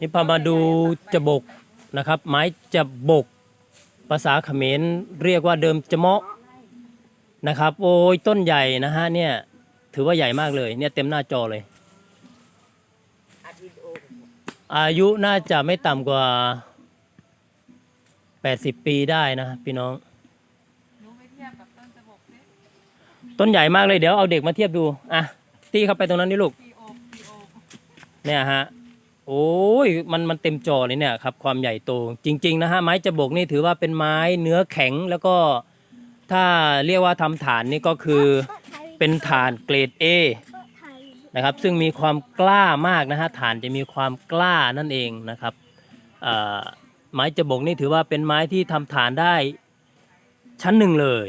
นี่พามาดูจะบกนะครับ ไม้จะบก ภาษาเขมรเรียกว่าเดิมจะเมาะนะครับ โอ้ยต้นใหญ่นะฮะเนี่ยถือว่าใหญ่มากเลยเนี่ยเต็มหน้าจอเลย อายุน่าจะไม่ต่ำกว่า 80 ปีได้นะพี่น้อง ต้นใหญ่มากเลยเดี๋ยวเอาเด็กมาเทียบดู อะ ตีเข้าไปตรงนั้นนี่ลูก เนี่ยฮะ โอ้ยมันมันเต็มจอเลยเนี่ยครับความใหญ่โตจริง ๆ นะฮะไม้จะบกนี่ถือว่าเป็นไม้เนื้อแข็งแล้วก็ถ้าเรียกว่าทำฐานนี่ก็คือเป็นฐานเกรด A นะครับซึ่งมีความกล้ามากนะฮะฐานจะมีความกล้านั่นเองนะครับเอ่อไม้จะบกนี่ถือว่าเป็นไม้ที่ทำฐานได้ชั้นหนึ่งเลย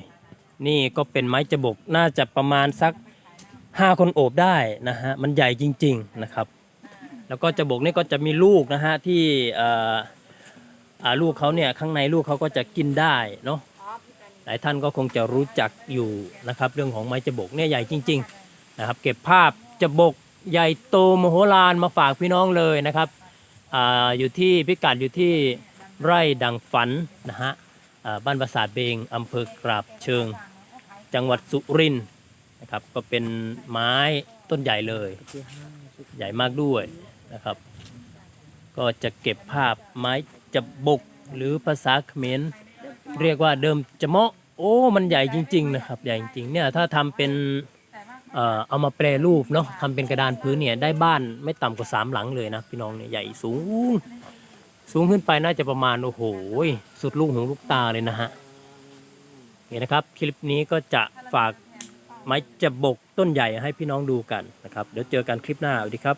นี่ก็เป็นไม้จะบกน่าจะประมาณสัก 5 คนโอบได้นะฮะมันใหญ่จริง ๆนะครับ แล้วก็จะบกนี่ก็จะมีลูกนะฮะที่เอ่ออ่าลูกเขาเนี่ยข้างในลูกเขาก็จะกินได้เนาะหลายท่านก็คงจะรู้จักอยู่นะครับ เรื่องของไม้จะบกเนี่ยใหญ่จริง ๆนะครับ เก็บภาพจะบกใหญ่โตมโหฬารมาฝากพี่น้องเลยนะครับอาอยู่ที่พิกัดอยู่ที่ไร่ดังฝันนะฮะอ่าบ้านปราสาทเบงอำเภอกราบเชิง จังหวัดสุรินทร์นะครับก็เป็นไม้ต้นใหญ่เลย ใหญ่มากด้วย นะครับ ก็จะเก็บภาพไม้จะบกหรือภาษาเขมรเรียกว่าเดิมจะเมาะโอ้มันใหญ่จริง ๆ นะครับ ใหญ่จริงๆเนี่ยถ้าทำเป็นเอ่อเอามาแปรรูปเนาะทำเป็นกระดานพื้นเนี่ยได้บ้านไม่ต่ำกว่าสามหลังเลยนะพี่น้องเนี่ยใหญ่สูง สูงขึ้นไปน่าจะประมาณโอ้โหสุดลูกหูลูกตาเลยนะฮะนี่นะครับคลิปนี้ก็จะฝากไม้จะบกต้นใหญ่ให้พี่น้องดูกันนะครับ เดี๋ยวเจอกันคลิปหน้าสวัสดีครับ